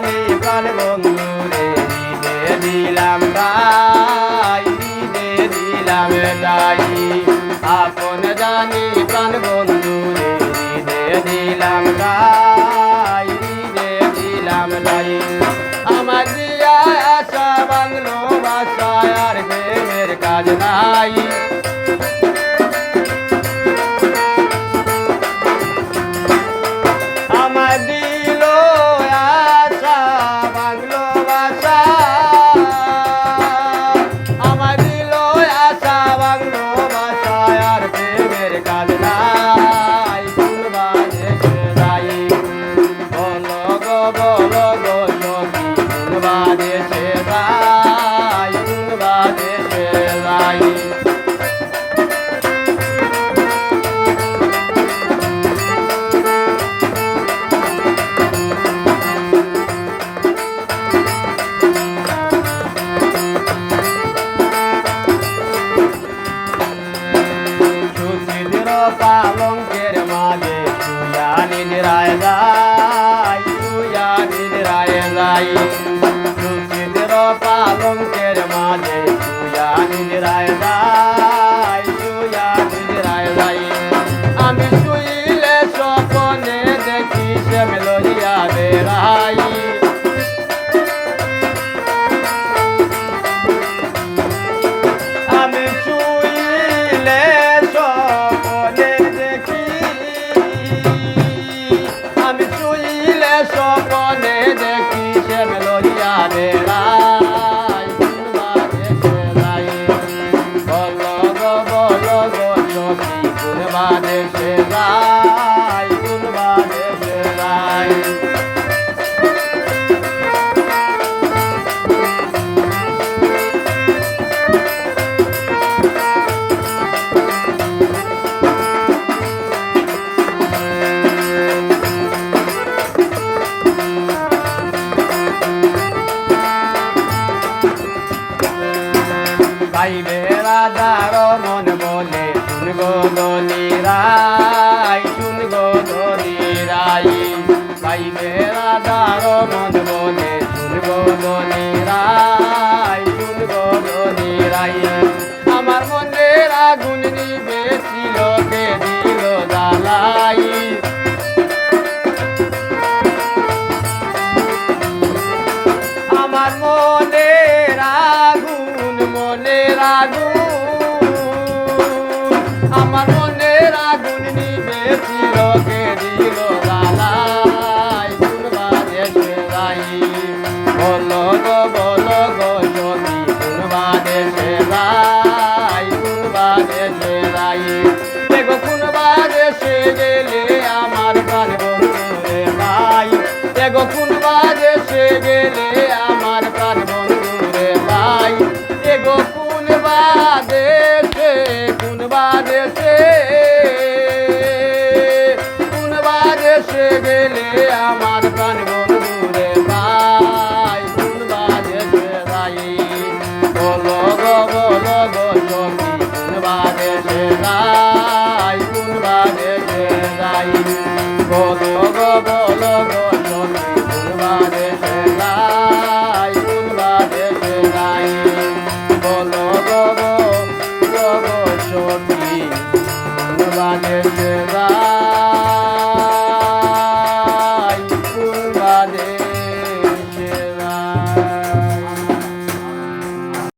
আমি প্রাণ বন্ধুরে দিনে দিলাম তাই দিনে দিলাম তাই। জানি あ Yes, sir. রাজার নন বলে শুনগো দলি রাই শুনগো দলি রাই পাইবে রাজার নন বলে শুনগো দলি রাই শুনগো দলি রাই আমার মনে আগুন নিবে ছিল দিল দালাই গো কোন বাজে সে গেলে আমার প্রাণ বন্ধু রে ভাই এ গো কোন বাজে